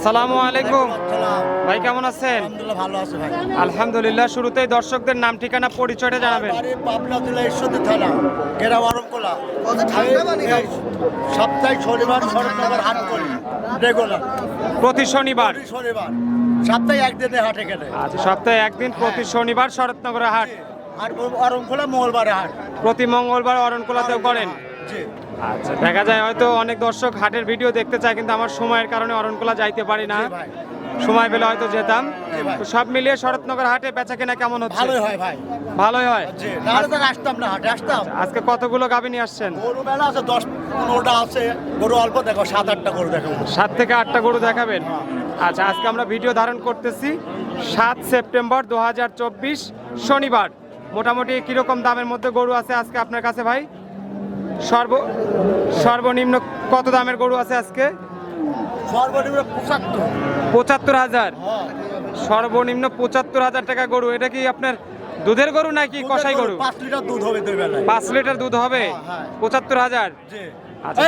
আসসালামু আলাইকুম। ভাই কেমন আছেন? আলহামদুলিল্লাহ ভালো আছে ভাই। আলহামদুলিল্লাহ শুরুতেই দর্শকদের নাম ঠিকানা পরিচয়টা জানাবেন। বাড়ি পাবনা জেলা ঈশ্বরদী থানা গেরাম আরমকোলা। এই সপ্তাহে শনিবার শরৎনগর হাট করি রেগুলার। প্রতি শনিবার? শনিবার। সপ্তাহে একদিনে হাটে গেলে আচ্ছা সপ্তাহে একদিন প্রতি শনিবার শরৎনগরে হাট? আর আরমকোলা মঙ্গলবারে হাট। প্রতি মঙ্গলবার অরণকুলাতেও করেন? জি। আচ্ছা দেখা যায় হয়তো অনেক দর্শক হাটের ভিডিও দেখতে চায় কিন্তু আমার সময়ের কারণে অরণকুলা যাইতে পারি না। সময় পেলে হয়তো যেতাম। তো সব মিলিয়ে শরৎনগর হাটে বেচা কেনা কেমন হচ্ছে? ভালোই হয় ভাই। ভালোই হয়? তো আসতাম না হাটে আসতাম। আজকে কতগুলো গাভী নিয়ে আসছেন? গরু মেলা আছে দশ পনেরোটা আছে। গরু অল্প দেখো সাত আটটা গরু দেখো সাত থেকে আটটা গরু দেখাবেন? আচ্ছা আজকে আমরা ভিডিও ধারণ করতেছি। সাত সেপ্টেম্বর দু হাজার চব্বিশ শনিবার। মোটামুটি কীরকম দামের মধ্যে গরু আছে আজকে আপনার কাছে ভাই? সর্ব সর্বনিম্ন কত দামের গরু আছে আজকে? সর্বনিম্ন পঁচাত্তর। পঁচাত্তর হাজার। হ্যাঁ। সর্বনিম্ন পঁচাত্তর হাজার টাকা গরু। এটা কি আপনার দুধের গরু নাকি কষাই গরু পাঁচ লিটার দুধ হবে দুই বেলায়। পাঁচ লিটার দুধ হবে? হ্যাঁ, হ্যাঁ। পঁচাত্তর হাজার? আচ্ছা,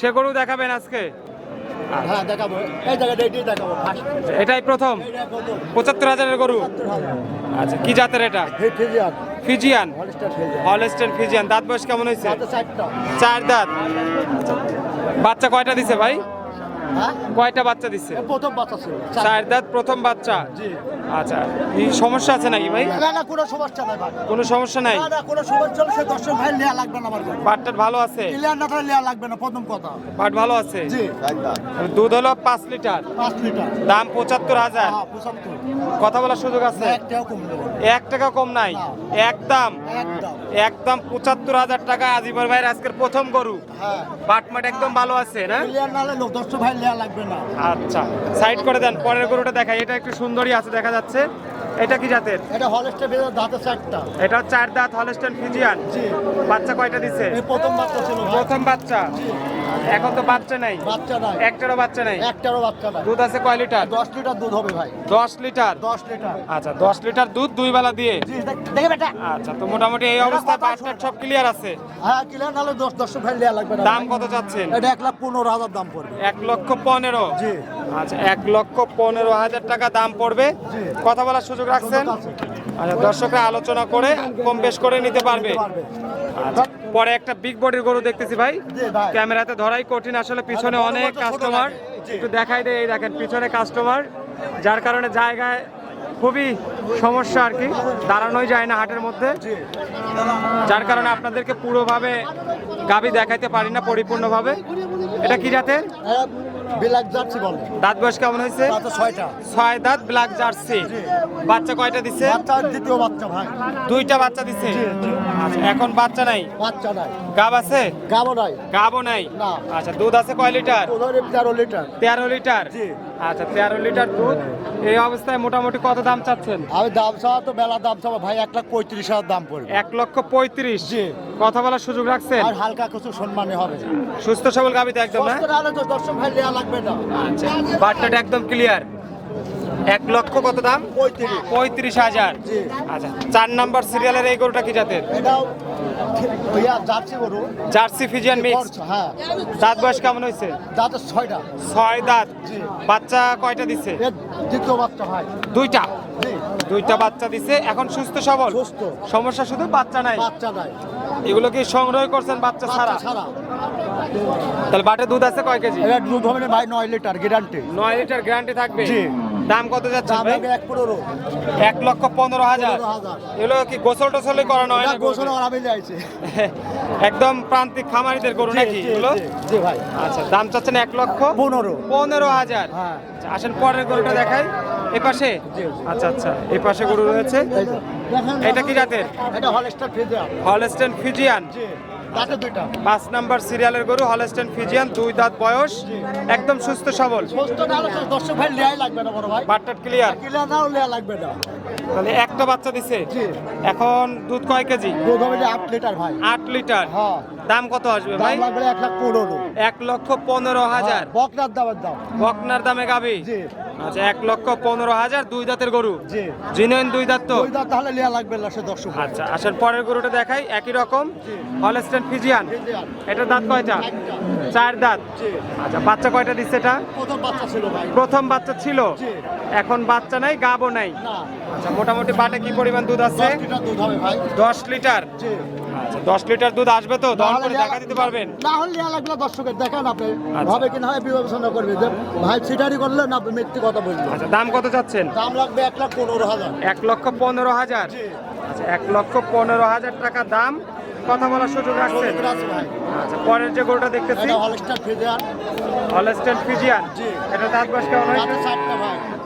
সে গরু দেখাবেন আজকে। হ্যাঁ দেখাবো। এই জায়গাটা এটাই দেখাবো এটাই প্রথম? পঁচাত্তর হাজারের গরু? আচ্ছা কি জাতের এটা? ফিজিয়ান। Holstein Friesian. দাঁত বয়স কেমন হয়েছে? চার দাঁত। বাচ্চা কয়টা দিছে ভাই? হ্যাঁ? কয়টা বাচ্চা দিছে? প্রথম বাচ্চা ছিল। চার দাঁত প্রথম বাচ্চা? জি। আচ্ছা এই সমস্যা আছে নাকি ভাই? না না কোনো সমস্যা নাই ভাই। কোনো সমস্যা নাই? না না কোনো সমস্যা হলে সে দর্শক ভাই নেওয়া লাগবে না আমার পাটটার ভালো আছে? না নেওয়া লাগবে না প্রথম কথা। পাট ভালো আছে? জি। দুধ হলো পাঁচ লিটার। পাঁচ লিটার। দাম পঁচাত্তর হাজার। হ্যাঁ কথা বলার সুযোগ আছে? এক টাকা কম নাই। একদম একদম একদম পঁচাত্তর হাজার টাকা। আজিবর ভাইয়ের আজকের প্রথম গরু। হ্যাঁ। বাটমাট একদম ভালো আছে না? ভাই লাগবে আচ্ছা সাইড করে দেন। পরের গরুটা দেখাই। এটা একটু সুন্দরী আছে দেখা যাচ্ছে। এটা কি জাতের? এটা হলস্টার ফিজিয়ান দাঁতে চারটা এটা চার দাঁত হলস্টেন ফিজিয়ান। জি। বাচ্চা কয়টা দিছে? এই প্রথম বাচ্চা ছিল প্রথম বাচ্চা। এখন তো বাচ্চা নাই। বাচ্চা নাই। একটারও বাচ্চা নাই। একটারও বাচ্চা নাই। দুধ আছে কয় লিটার? দশ লিটার দুধ হবে ভাই। দশ লিটার? দশ লিটার। আচ্ছা দশ লিটার দুধ দুই বেলা দিয়ে? জি দেখে বেটা। আচ্ছা তো মোটামুটি এই অবস্থায় বাচ্চার সব ক্লিয়ার আছে? হ্যাঁ ক্লিয়ার নাহলে দশ দর্শক ভাই নেওয়া লাগবে না দাম কত চাচ্ছেন? এটা এক লাখ পনেরো হাজার দাম পড়বে। এক লক্ষ পনেরো? জি। আচ্ছা এক লক্ষ পনেরো হাজার টাকা দাম পড়বে। জি। কথা বলার সুযোগ রাখছেন। আচ্ছা দর্শকরা আলোচনা করে কম বেশ করে নিতে পারবে। আচ্ছা, পরে একটা বিগ বডির গরু দেখতেছি ভাই। ক্যামেরাতে ধরাই কঠিন আসলে পিছনে অনেক কাস্টমার একটু দেখাই দেয় এই দেখেন পিছনে কাস্টমার যার কারণে জায়গায় খুবই সমস্যা আর কি। দাঁড়ানোই যায় না হাটের মধ্যে। যার কারণে আপনাদেরকে পুরোভাবে গাবি দেখাইতে পারি না পরিপূর্ণভাবে। এটা কি জাতের? হ্যাঁ, জার্সি বলে। দাঁত বয়স কেমন হয়েছে? ছয়টা। ছয় দাঁত ব্ল্যাক জার্সি। বাচ্চা কয়টা দিছে? দ্বিতীয় বাচ্চা ভাই। দুইটা বাচ্চা দিছে। আচ্ছা এখন বাচ্চা নাই? বাচ্চা নাই। গাব আছে? গাবো নাই। গাবও নাই? আচ্ছা দুধ আছে কয় লিটার? তেরো লিটার। তেরো লিটার। জি। আচ্ছা তেরো লিটার দুধ। এই অবস্থায় মোটামুটি কত দাম চাচ্ছেন? আমি দাম চাওয়া তো বেলা দাম চাওয়া। ভাই এক লাখ পঁয়ত্রিশ হাজার দাম পড়বে। এক লক্ষ পঁয়ত্রিশ। জি। কথা বলার সুযোগ রাখছেন? আর হালকা কিছু সম্মানে হবে। সুস্থ সবল গাবিতে একদম না? দর্শক ভাই নেওয়া লাগবে না। আচ্ছা বাট্টাটা একদম ক্লিয়ার এক লক্ষ কত দাম? পঁয়ত্রিশ। পঁয়ত্রিশ হাজার। আচ্ছা চার নাম্বার সিরিয়ালের এই গরুটা কি জাতের? এটাও গরু জার্সি ফিজিয়ান মিক্স। হ্যাঁ দাঁত বয়স কেমন হয়েছে? ছয়টা। ছয় দাঁত। বাচ্চা কয়টা দিছে? দ্বিতীয় বাচ্চা ভাই দুইটা। দুইটা বাচ্চা দিছে। এখন সুস্থ সবল? সুস্থ। সমস্যা শুধু বাচ্চা নাই? বাচ্চা নাই। এগুলো কি সংগ্রহ করছেন বাচ্চা ছাড়া? তাহলে বাটে দুধ আছে কয় কেজি? দুধ হবে ভাই নয় লিটার গ্যারান্টি নয় লিটার গ্যারান্টি থাকবে? জি। দাম কত যাচ্ছে ভাই? এক পনেরো। এক লক্ষ পনেরো হাজার। এগুলো কি গোসল টোসলই করানো হয় না গোসল? আরামে যাইছে। একদম প্রান্তিক খামারিদের গরু নাকি এগুলো? জি, ভাই। আচ্ছা দাম চাচ্ছেন এক লক্ষ পনেরো। পনেরো হাজার। হ্যাঁ। আচ্ছা, আসেন পরের গরুটা দেখাই। এ পাশে? আচ্ছা আচ্ছা এই পাশে গরু রয়েছে। এটা কি জাতের? এটা হলস্টেন ফিজিয়ান জি তাতে দুইটা পাঁচ নাম্বার সিরিয়ালের গরু হলস্টেন ফিজিয়ান দুই দাঁত বয়স একদম সুস্থ সবল। দর্শক ভাই লেয়াই লাগবে না বড় ভাই। বাটটাট ক্লিয়ার কিলা নাও লেয়া লাগবে না। তাহলে একটা বাচ্চা দিছে। এখন দুধ কয় কেজি? দুধ হবে যে আট লিটার ভাই। আট লিটার। হ্যাঁ। দাম কত আসবে দাম ভাই? লাগবে এক লাখ পনেরো। এক লক্ষ পনেরো হাজার। হ্যাঁ, বকনার দামের দাম। বকনার দামে গাবি? জি। আচ্ছা এক লক্ষ পনেরো হাজার দুই দাঁতের গরু। জি। জিনুইন দুই দাঁত তো? দাঁত তাহলে লিয়া লাগবে লাসে দর্শক। আচ্ছা আসেন পরের গরুটা দেখাই একই রকম হলস্টেন ফিজিয়ান এটা দাঁত কয়টা? চার দাঁত। আচ্ছা বাচ্চা কয়টা দিচ্ছে এটা? প্রথম বাচ্চা ছিল ভাই। প্রথম বাচ্চা ছিল? এখন বাচ্চা নাই গাবও নাই? আচ্ছা মোটামুটি বাটে কি পরিমাণ দুধ আছে? দশ লিটার দশ লিটার দুধ আসবে তো? দহন করে দেখা দিতে পারবেন? না হলে লাগলে দর্শকের দেখেন আপনি। আচ্ছা। হবে কি না হয় বিবেচনা করবে যে ভাই সিটারি করলে না মিথ্যে কথা বলবে আচ্ছা দাম কত চাচ্ছেন? দাম লাগবে এক লাখ পনেরো হাজার। এক লক্ষ পনেরো হাজার। আচ্ছা এক লক্ষ পনেরো হাজার টাকা দাম। কথা বলার সুযোগ রাখছেন? আচ্ছা পরের যে গরুটা দেখতেছি হলস্টেন ফিজিয়ান। জি। এটা দাঁত বয়স কেমন ভাই।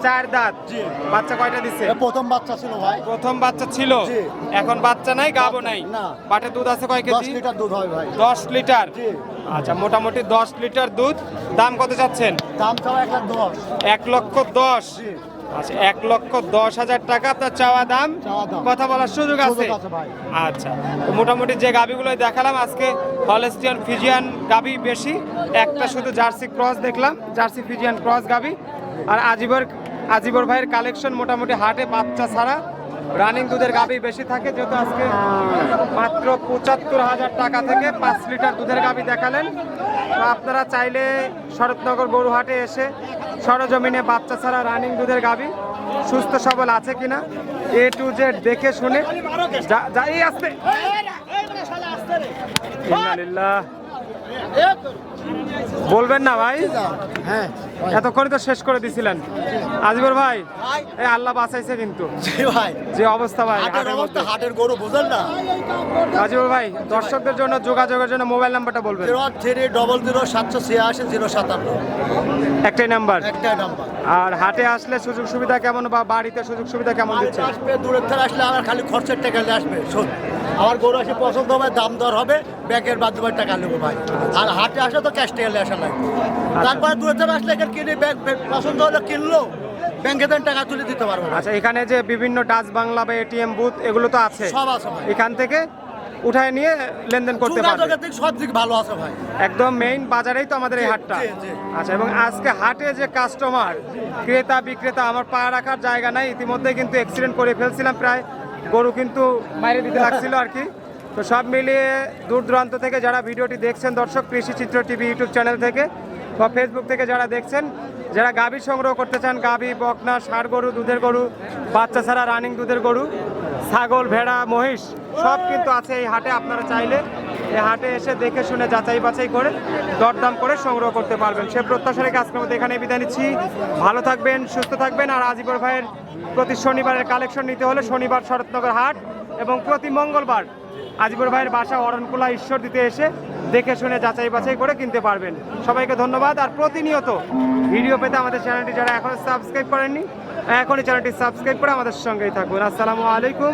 চার দাঁত। জি। বাচ্চা কয়টা দিচ্ছে প্রথম বাচ্চা ছিল ভাই। প্রথম বাচ্চা ছিল? জি। এখন বাচ্চা নাই গাবো নাই? না। পাটে দুধ আছে কয় দশ কেজি লিটার দুধ হয় ভাই। দশ লিটার? জি। আচ্ছা মোটামুটি দশ লিটার দুধ। দাম কত চাচ্ছেন দাম চাও এক লাখ দশ। এক লক্ষ দশ। জি। আচ্ছা এক লক্ষ দশ হাজার টাকা আপনার চাওয়া দাম। কথা বলার সুযোগ আছে? আচ্ছা মোটামুটি যে গাবিগুলো দেখালাম আজকে হলেস্টিয়ান ফিজিয়ান গাবি বেশি একটা শুধু জার্সি ক্রস দেখলাম জার্সি ফিজিয়ান ক্রস গাবি। আর আজিবর আজিবর ভাইয়ের কালেকশন মোটামুটি হাটে বাচ্চা ছাড়া রানিং দুধের গাবি বেশি থাকে যেহেতু আজকে মাত্র পঁচাত্তর হাজার টাকা থেকে পাঁচ লিটার দুধের গাবি দেখালেন। আপনারা চাইলে শরৎনগর গরুহাটে এসে সরজমিনে বাচ্চা ছাড়া রানিং দুধের গাবি সুস্থ সবল আছে কিনা? এ টু জেড দেখে শুনে যাই আসতে। বলবেন না ভাই? হ্যাঁ। এতক্ষণ তো শেষ করে দিছিলেন। আজিবর ভাই এই আল্লাহ বাঁচাইছে কিন্তু। ভাই। যে অবস্থা ভাই হাটের গরু বুঝেন না? আজিবর ভাই দর্শকদের জন্য যোগাযোগের জন্য মোবাইল নাম্বারটা বলবেন। জিরো থ্রি ডবল জিরো সাতশো ছিয়াশি জিরো সাতান্ন। একটাই নাম্বার। একটাই নাম্বার। আর হাটে আসলে সুযোগ সুবিধা কেমন বা বাড়িতে সুযোগ সুবিধা কেমন দিচ্ছে? আসবে দূরের থেকে আসলে আমার খালি খরচের টাকা আসবে আমার গরু আসে পছন্দ হবে দাম দর হবে ব্যাগের বাদ দেবার টাকা নেব ভাই। আর হাটে আসলে তো ক্যাশ টাকা আসা লাগবে তারপরে দূরের থেকে আসলে এখানে কিনে ব্যাগ ব্যাগ পছন্দ হলে কিনলো ব্যাংকে দেন টাকা তুলে দিতে পারব। আচ্ছা এখানে যে বিভিন্ন ডাচ বাংলা বা এটিএম বুথ এগুলো তো আছে। সব আছে এখান থেকে উঠায় নিয়ে লেনদেন করতে পারবে। সব দিক ভালো আছে ভাই। একদম মেইন বাজারেই তো আমাদের এই হাটটা। আচ্ছা এবং আজকে হাটে যে কাস্টমার ক্রেতা বিক্রেতা আমার পা রাখার জায়গা নাই ইতিমধ্যে কিন্তু অ্যাক্সিডেন্ট করে ফেলছিলাম প্রায় গরু কিন্তু বাইরে দিতে লাগছিল আর কি। তো সব মিলিয়ে দূর দূরান্ত থেকে যারা ভিডিওটি দেখছেন, দর্শক, কৃষি চিত্র টিভি ইউটিউব চ্যানেল থেকে বা ফেসবুক থেকে যারা দেখছেন, যারা গাভী সংগ্রহ করতে চান, গাভী, বকনা, ষাড় গরু, দুধের গরু, বাচ্চা ছাড়া রানিং দুধের গরু, ছাগল, ভেড়া, মহিষ, সব কিন্তু আছে এই হাটে। আপনারা চাইলে এই হাটে এসে দেখে শুনে যাচাই বাছাই করে দরদাম করে সংগ্রহ করতে পারবেন। সে প্রত্যাশা রেখে আজকের মধ্যে এখানে বিদায় নিচ্ছি। ভালো থাকবেন, সুস্থ থাকবেন, আর আজিবর ভাইয়ের প্রতি শনিবারের কালেকশন নিতে হলে শনিবার শরৎনগর হাট এবং প্রতি মঙ্গলবার আজিবর ভাইয়ের বাসা অরণকুলা ঈশ্বর দিতে এসে দেখে শুনে যাচাই বাছাই করে কিনতে পারবেন। সবাইকে ধন্যবাদ, আর প্রতিনিয়ত ভিডিও পেতে আমাদের চ্যানেলটি যারা এখনও সাবস্ক্রাইব করেননি, এখনই চ্যানেলটি সাবস্ক্রাইব করে আমাদের সঙ্গেই থাকবেন আসসালামু আলাইকুম